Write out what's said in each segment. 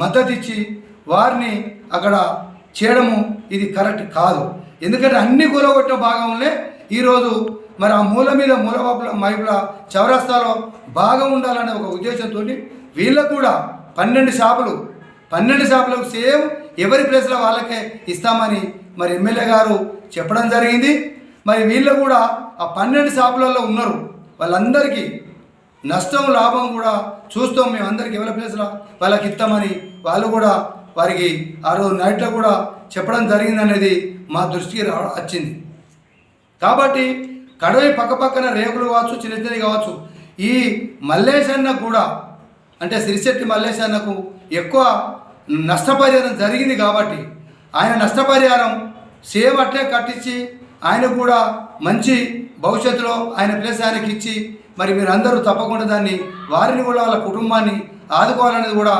మద్దతిచ్చి వారిని అక్కడ చేయడము ఇది కరెక్ట్ కాదు. ఎందుకంటే అన్ని కూలగొట్టిన భాగంలో ఈరోజు మరి ఆ మూల మీద మూల వైపుల వైపుల చౌరస్తాలో భాగం ఉండాలనే ఒక ఉద్దేశంతో వీళ్ళకు కూడా పన్నెండు షాపులు పన్నెండు షాపులకు సేమ్ ఎవరి ప్లేస్లో వాళ్ళకే ఇస్తామని మరి ఎమ్మెల్యే గారు చెప్పడం జరిగింది. మరి వీళ్ళు కూడా ఆ పన్నెండు షాపులలో ఉన్నారు. వాళ్ళందరికీ నష్టం లాభం కూడా చూస్తాం మేము అందరికి ఎవరి ప్లేస్లో వాళ్ళకి ఇస్తామని వాళ్ళు కూడా వారికి ఆ రోజు నైట్లో కూడా చెప్పడం జరిగిందనేది మా దృష్టికి రా వచ్చింది. కాబట్టి కడవి పక్కపక్కన రేకులు కావచ్చు చిన్న చిన్నవి కావచ్చు ఈ మల్లేశన్న కూడా అంటే సిరిశెట్టి మల్లేశన్నకు ఎక్కువ నష్టపరిహారం జరిగింది కాబట్టి ఆయన నష్టపరిహారం సేమ్ అట్లే కట్టించి ఆయన కూడా మంచి భవిష్యత్తులో ఆయన ప్లేస్ ఆయనకి ఇచ్చి మరి మీరందరూ తప్పకుండా దాన్ని వారిని కూడా వాళ్ళ కుటుంబాన్ని ఆదుకోవాలనేది కూడా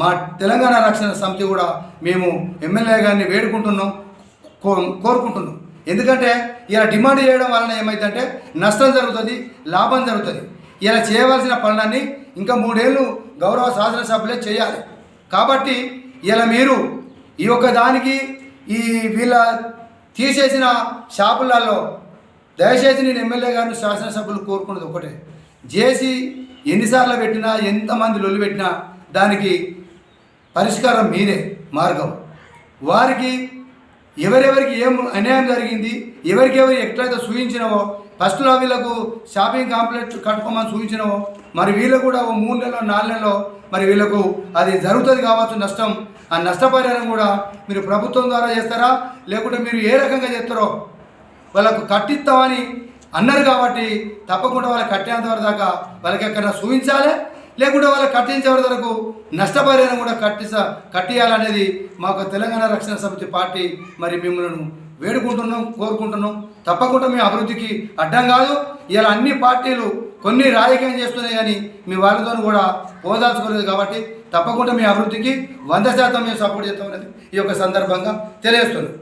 మా తెలంగాణ రక్షణ సమితి కూడా మేము ఎమ్మెల్యే గారిని వేడుకుంటున్నాం కో కోరుకుంటున్నాం. ఎందుకంటే ఇలా డిమాండ్ చేయడం వలన ఏమైందంటే నష్టం జరుగుతుంది లాభం జరుగుతుంది. ఇలా చేయవలసిన పనులన్నీ ఇంకా మూడేళ్ళు గౌరవ శాసనసభ్యులే చేయాలి. కాబట్టి ఇలా మీరు ఈ యొక్క దానికి ఈ వీళ్ళ తీసేసిన షాపులలో దయచేసి నేను ఎమ్మెల్యే గారిని శాసనసభ్యులు కోరుకున్నది ఒకటే. జేసీ ఎన్నిసార్లు పెట్టినా ఎంతమంది లొల్లి పెట్టినా దానికి పరిష్కారం మీరే మార్గం. వారికి ఎవరెవరికి ఏం అన్యాయం జరిగింది ఎవరికి ఎవరు ఎట్లయితే సూచించినవో ఫస్ట్లో వీళ్ళకు షాపింగ్ కాంప్లెక్స్ కట్టుకోమని సూచించినవో మరి వీళ్ళు కూడా ఓ మూడు నెలలో నాలుగు నెలలో మరి వీళ్ళకు అది జరుగుతుంది కావచ్చు నష్టం. ఆ నష్టపరిహారం కూడా మీరు ప్రభుత్వం ద్వారా చేస్తారా? లేకుంటే మీరు ఏ రకంగా చేస్తారో వాళ్ళకు కట్టిస్తామని అన్నారు కాబట్టి తప్పకుండా వాళ్ళు కట్టేంత వరకు దాకా వాళ్ళకి ఎక్కడ చూపించాలి. లేకుంటే వాళ్ళు కట్టించే వరకు నష్టపరిహారం కూడా కట్టిస కట్టియాలనేది మాకు తెలంగాణ రక్షణ సమితి పార్టీ మరి మిమ్మల్ని వేడుకుంటున్నాం కోరుకుంటున్నాం. తప్పకుండా మీ అభివృద్ధికి అడ్డం కాదు. ఇలా అన్ని పార్టీలు కొన్ని రాజకీయం చేస్తున్నాయి కానీ మీ వాళ్ళతో కూడా పోదాల్చుకోలేదు కాబట్టి తప్పకుండా మీ అభివృద్ధికి వంద శాతం మేము సపోర్ట్ చేస్తామనేది ఈ యొక్క సందర్భంగా తెలియజేస్తున్నాం.